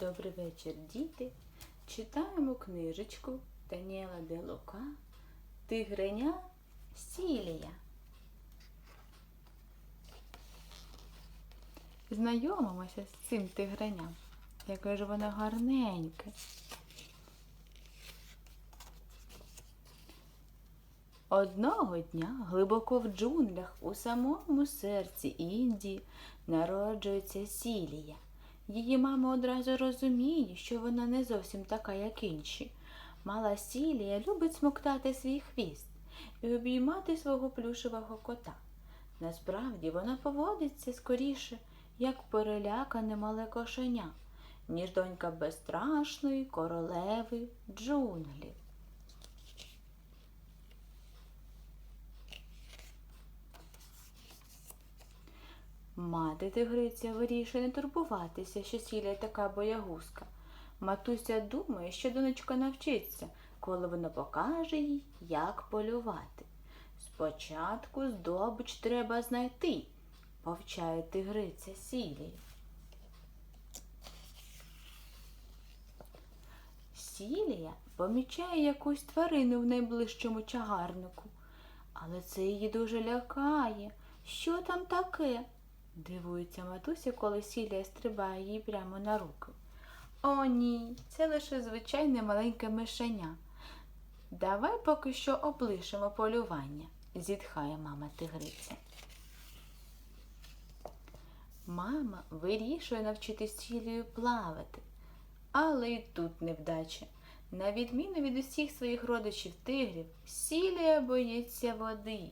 Добрий вечір, діти. Читаємо книжечку Даніела Де Лука Тигреня Сілія. Знайомимося з цим тигреням. Яке ж воно гарненьке. Одного дня глибоко в джунглях у самому серці Індії народжується Сілія. Її мама одразу розуміє, що вона не зовсім така, як інші. Мала Сілія любить смоктати свій хвіст і обіймати свого плюшевого кота. Насправді вона поводиться скоріше, як перелякане мале кошеня, ніж донька безстрашної королеви джунглів. Мати тигриця вирішує не турбуватися, що сіля така боягузка. Матуся думає, що донечка навчиться, коли вона покаже їй, як полювати. Спочатку здобич треба знайти, повчає тигриця сілі. Сілія помічає якусь тварину в найближчому чагарнику, але це її дуже лякає. Що там таке? Дивується матуся, коли Сілія стрибає їй прямо на руки. О, ні, це лише звичайне маленьке мишеня. Давай поки що облишимо полювання, зітхає мама тигриця. Мама вирішує навчити Сілію плавати, але і тут невдача. На відміну від усіх своїх родичів тигрів, Сілія боїться води.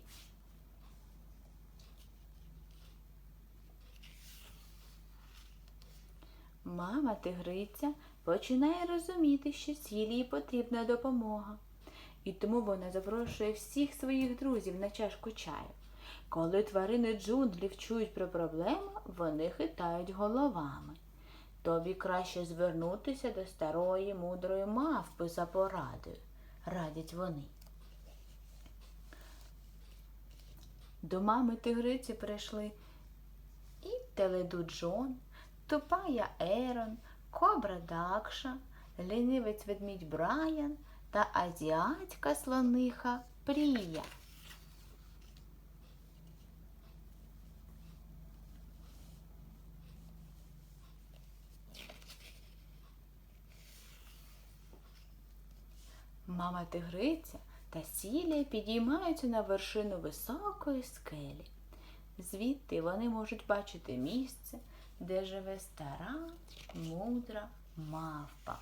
Мама тигриця починає розуміти, що Сілії потрібна допомога. І тому вона запрошує всіх своїх друзів на чашку чаю. Коли тварини джунглів чують про проблему, вони хитають головами. Тобі краще звернутися до старої мудрої мавпи за порадою, радять вони. До мами тигриці прийшли і Теледу Джон, Тупая Ерон, Кобра Дакша, лінивець ведмідь Брайан та азіатська слониха Прія. Мама тигриця та сілія підіймаються на вершину високої скелі. Звідти вони можуть бачити місце, де живе стара, мудра мавпа.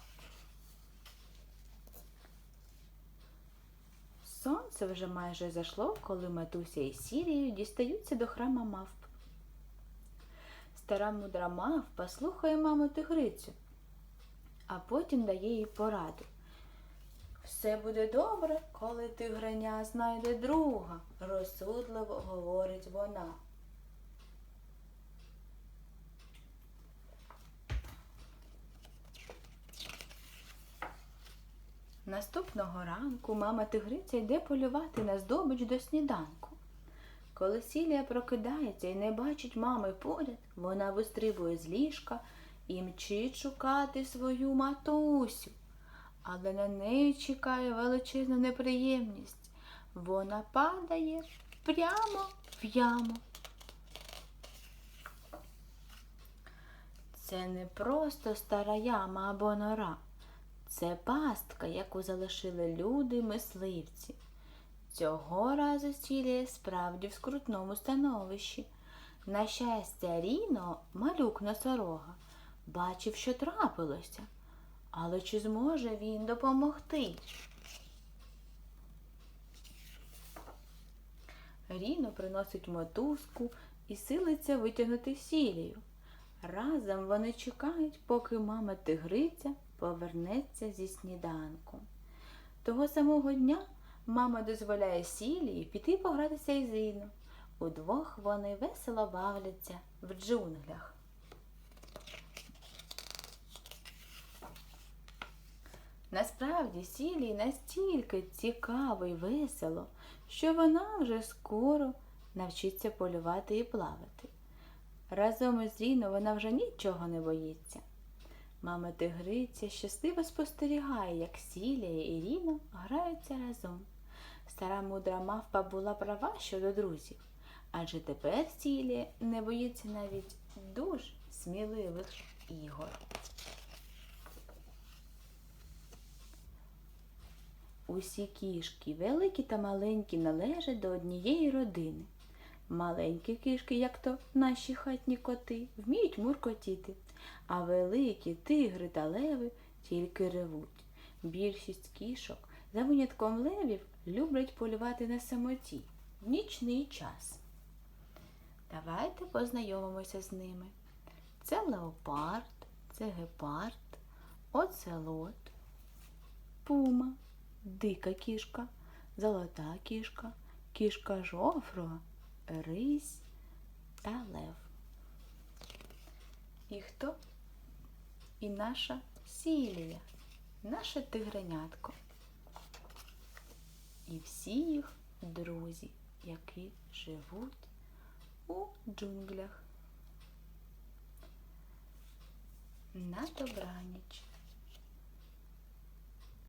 Сонце вже майже зайшло, коли матуся і Сірією дістаються до храма мавп. Стара мудра мавпа слухає маму тигрицю, а потім дає їй пораду. Все буде добре, коли тигреня знайде друга, розсудливо говорить вона. Наступного ранку мама тигриця йде полювати на здобич до сніданку. Коли Сілія прокидається і не бачить мами поряд, вона вистрибує з ліжка і мчить шукати свою матусю. Але на неї чекає величезна неприємність. Вона падає прямо в яму. Це не просто стара яма або нора. Це пастка, яку залишили люди мисливці. Цього разу Сілія справді в скрутному становищі. На щастя, Ріно, малюк носорога, бачив, що трапилося. Але чи зможе він допомогти? Ріно приносить мотузку і силиться витягнути сілію. Разом вони чекають, поки мама тигриця повернеться зі сніданку. Того самого дня мама дозволяє Сілії піти погратися із Ріно. Удвох вони весело бавляться в джунглях. Насправді Сілії настільки цікаво і весело, що вона вже скоро навчиться полювати і плавати. Разом із Ріно вона вже нічого не боїться. Мама тигриця щасливо спостерігає, як Сілія і Ріно граються разом. Стара мудра мавпа була права щодо друзів, адже тепер Сілія не боїться навіть дуже сміливих ігор. Усі кішки, великі та маленькі, належать до однієї родини. Маленькі кішки, як то наші хатні коти, вміють муркотіти, а великі тигри та леви тільки ревуть. Більшість кішок, за винятком левів, люблять полювати на самоті в нічний час. Давайте познайомимося з ними. Це леопард, це гепард, оцелот, пума, дика кішка, золота кішка, кішка жофро, рись та лев. І хто? І наша Сілія, наше тигренятко. І всі їх друзі, які живуть у джунглях. На добраніч.